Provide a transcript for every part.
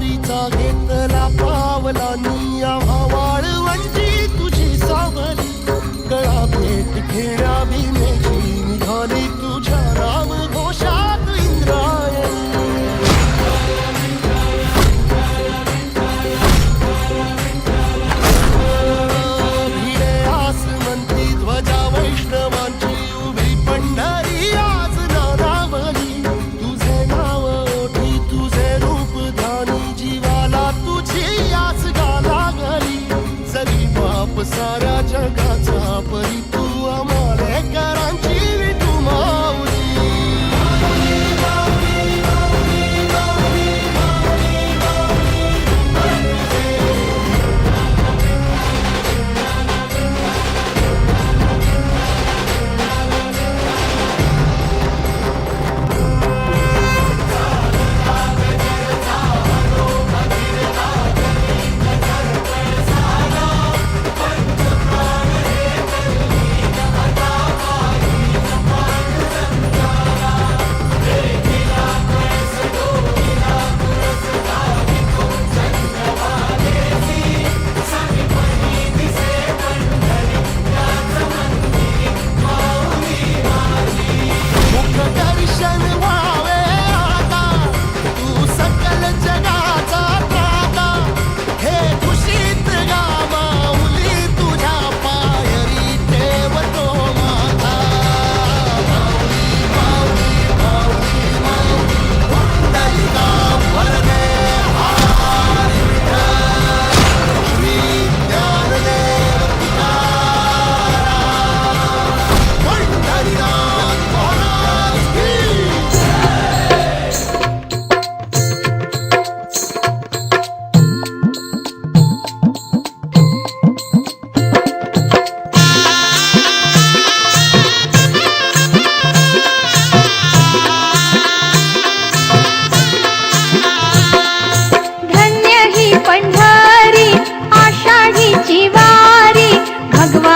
Marita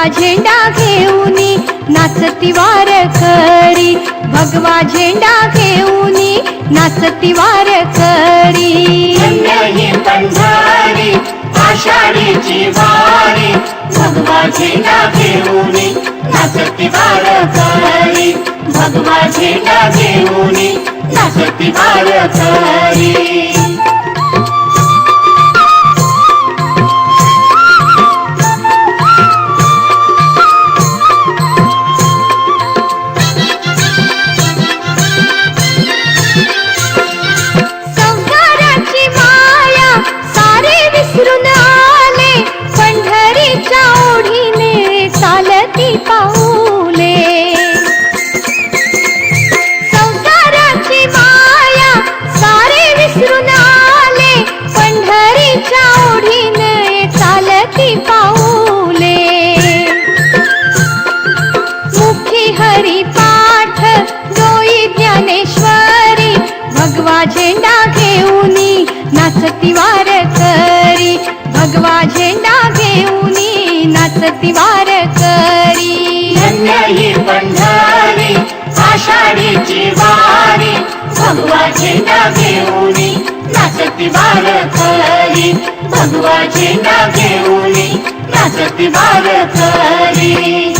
झेंडा घेऊन नाचती वार करी भगवा झेंडा घेऊन नाचती वार करी आषाढीची वारी. भगवा झेंडा घेऊन नाचती वार करी भगवा झेंडा घेऊन नाचती वार करी सारे विसरून आले पंढरीच्या ओढीने चालती पाऊले. संसाराची माया सारे विसरून आले पंढरीच्या ओढीने चालती पाऊले. मुखी हरी पाठ जोई ज्ञानेश्वरी भगवा झेंडा घेऊनी नाचती वारे वार करी. ही पंढरी आषाढीची वारी भगवा झेंडा घेऊनी नाचती वार करी. भगवाची झेंडा घेऊनी नाचती वार करी.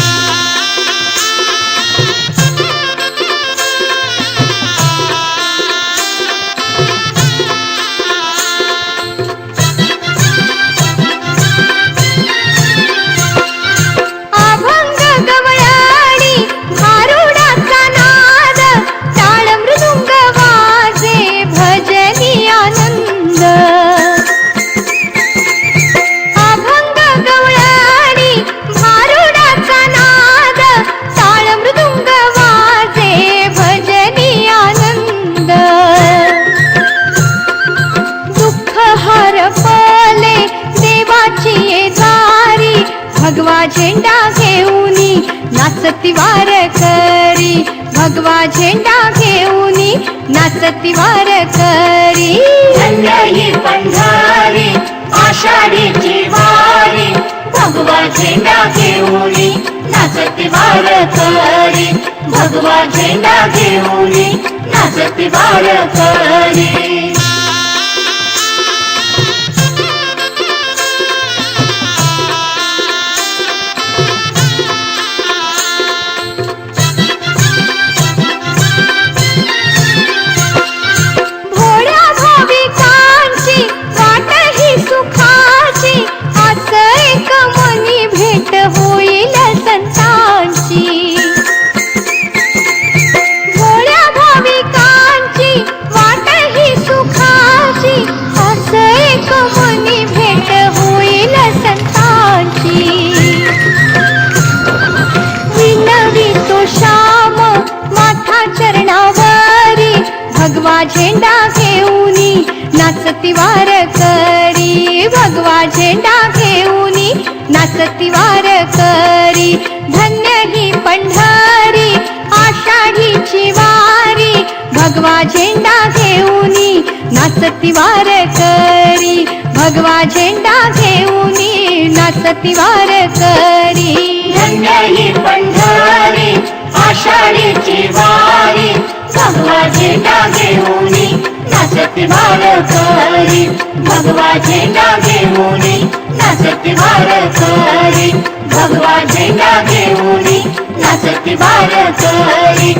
हरपले देवाची ये दारी. भगवा झेंडा घेऊन नाचती वार करी. भगवा झेंडा घेऊन नाचती वार करी. ही पंढरी आषाढीची वारी. भगवा झेंडा घेऊन नाचती वार करी. भगवा झेंडा घेऊन नाचती वार करी. नाचतिवार करी भगवा झेंडा घेऊनी नाचतिवार करी धन्य ही पंढरी आषाढीची वारी. भगवा झेंडा घेऊनी नाचतिवार करी. भगवा झेंडा घेऊनी नाचतिवार करी. धन्य ही पंढरी आषाढीची वारी. भगवा झेंडा घेऊनी नाचतिवार भगवा झेंडा घेऊनी नाचती वार करी भगवा झेंडा घेऊनी नाचती वार करी